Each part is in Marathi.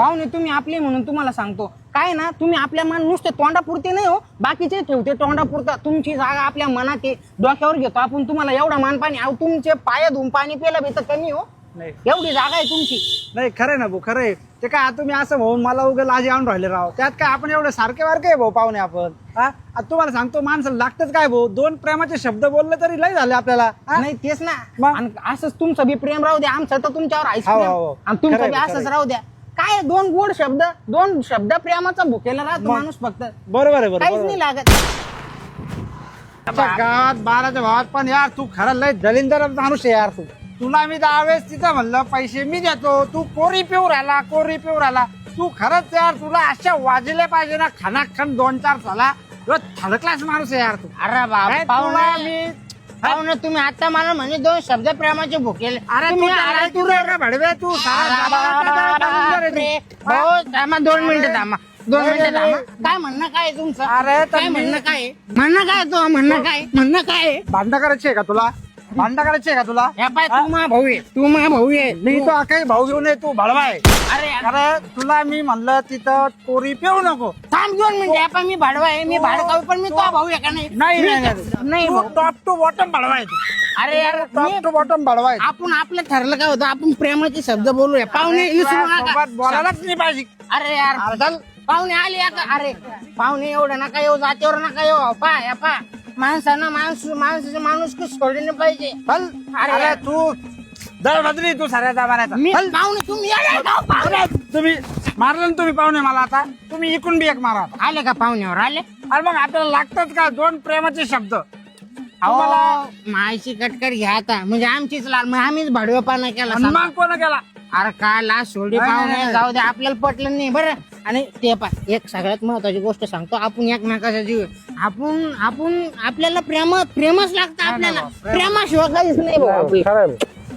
पाहुणे तुम्ही आपले म्हणून तुम्हाला सांगतो. काय ना तुम्ही आपल्या मान नुसते तोंडापुरते नाही हो बाकीचे ठेवते तोंडापुरता. तुमची जागा आपल्या मनात आहे डोक्यावर घेतो आपण तुम्हाला एवढा मान पाणी अहो तुमचे पाया धुवून पाणी बी तर कमी हो. नाही. एवढी जागा आहे तुमची. नाही खरंय ना भाऊ खरंय ते काय तुम्ही असं भाऊ मला उगा लाजी आणून राहिले राव. त्यात काय आपण एवढे सारखे वारखे आहे भाऊ पाहुणे आपण. हा? आता तुम्हाला सांगतो माणसाला लागतच काय भाऊ? दोन प्रेमाचे शब्द बोलले तरी लय झाले आपल्याला. हा? नाही तेच ना. मग? आणि असंच तुमचं बी प्रेम राहू द्या आमचं तर तुमच्यावर आहेच हो, प्रेम. हो, हो. आणि तुमचं खरंय, बी असंच खरंय. राहू द्या. काय दोन गोड शब्द दोन शब्द प्रेमाचा भुकेला राहतो माणूस फक्त. बरोबर आहे काहीच नाही लागत. आमच्या गावात बाराच्या भावात पण यार तू खरं लय दलिंदर माणूस आहे यार तू. तुला मी दहा वेळेस तिथं म्हणलं पैसे मी देतो तू कोरी पिऊ राहिला कोरी पिऊ राहिला तू खरंच यार तुला अशा वाजले पाहिजे ना खनाखन दोन चार साला थर्ड क्लास माणूस आहे यार तू. अरे काय बाप तुला पाहुणे. मी पाहुणे तुम्ही आता मला म्हणजे दोन शब्द प्रेमाचे भुकेले अरे तू तुम्ही अरे अरे तू रे का भडवे तू सारा गावाला टाकून दे. रे तू. भाऊ थांबा दोन मिनिटं थांबा. दोन मिनिटं थांबा. काय म्हणणं काय आहे तुमचं? अरे तर काय मी- म्हणणं काय आहे? म्हणणं काय आहे तो? म्हणणं काय आहे? म्हणणं काय आहे? भांडण करायची आहे का तुला? भांडण करायची आहे का तुला? या पाय तू मा भाऊ आहे. तू मा भाऊ आहे. मी तो काही भाऊ घेऊन ये तू भडवा आहे अरे. अरे तुला मी म्हणलं तिथं कोरी पिऊ नको. थांब दोन मिनिटं. या पाय मी भाडवा आहे मी भाडकाऊ पण मी तो भाऊ आहे का नाही? नाही मी- नाही, नाही. नाही भाऊ. टॉप टू बॉटम भडवा आहे तू. अरे यार टॉप टू बॉटम भडवा आहे आपण आपलं ठरलं काय होतं? आपण प्रेमाचे शब्द बोलूया. पाहुणे विसरू नका. सोबत बोलायलाच नाही पाहिजे. अरे यार. चल. पाहुणे आले का अरे पाहुणे एवढं नका येऊ जातीवर नका येऊ. पा या पा माणसानं माणूस माणसाचं माणूस सोडले पाहिजे. चल. अरे. तू दर बदली तू साऱ्या जमान्याचा मी चल. पाहुणे तुम्ही आले का पाहुणे? तुम्ही मारलं ना तुम्ही पाहुणे मला आता. तुम्ही इकून बी एक मारा. आता. आले का पाहुण्यावर? आले? अरे मग आपल्याला लागतात का दोन प्रेमाचे शब्द? अहो मायची कटकट घ्या आता. म्हणजे आमचीच लाल मग आम्हीच भाडवेपाना केला. मग कोण केला? अरे काय लास्ट सोडी नाही, पाहुणे नाही, जाऊ दे आपल्याला पटलं नाही. बरं. आणि ते पा एक सगळ्यात महत्वाची गोष्ट सांगतो आपण एकमेकाचा जीव आहे. आपण आपण आपल्याला प्रेम प्रेमच लागतं आपल्याला. प्रेमाशिवाय काहीच नाही भाऊ.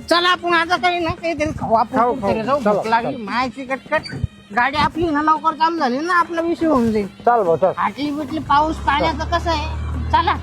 चला आपण आता काही ना काहीतरी खाऊ आपण खाऊ, कुठेतरी. जाऊ चला, भूक लागली मायची कटकट. गाडी आपली ना लवकर चालू झाली ना आपला विषय होऊन जाईल. चाल भाऊ चल. आटली बिटली पाऊस पाण्याचं कसं आहे? चला.